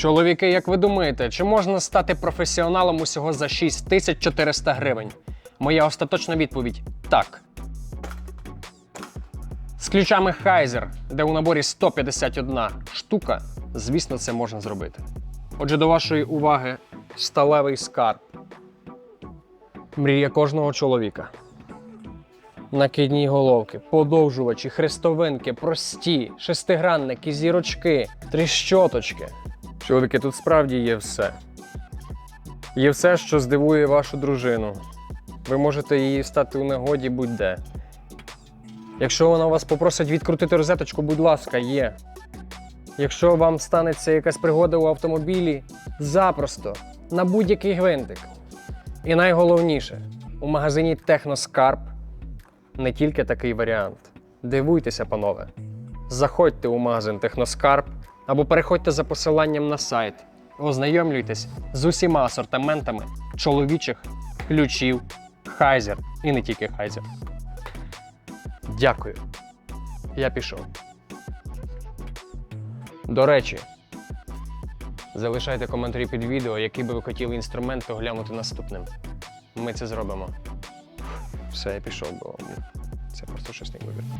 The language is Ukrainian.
Чоловіки, як ви думаєте, чи можна стати професіоналом усього за 6400 гривень? Моя остаточна відповідь так. З ключами Хайзер, де у наборі 151 штука, звісно, це можна зробити. Отже, до вашої уваги сталевий скарб. Мрія кожного чоловіка. Накидні головки, подовжувачі, хрестовинки, прості, шестигранники, зірочки, тріщоточки. Чоловіки, тут справді є все. Є все, що здивує вашу дружину. Ви можете її стати у негоді будь-де. Якщо вона вас попросить відкрутити розеточку, будь ласка, є. Якщо вам станеться якась пригода у автомобілі, запросто, на будь-який гвинтик. І найголовніше, у магазині Техноскарб не тільки такий варіант. Дивуйтеся, панове. Заходьте у магазин Техноскарб або переходьте за посиланням на сайт. Ознайомлюйтесь з усіма асортиментами чоловічих ключів Хайзер і не тільки Хайзер. Дякую. Я пішов. До речі, залишайте коментарі під відео, який би ви хотіли інструмент оглянути наступним. Ми це зробимо. Все, я пішов, бо це просто щось неймовірне.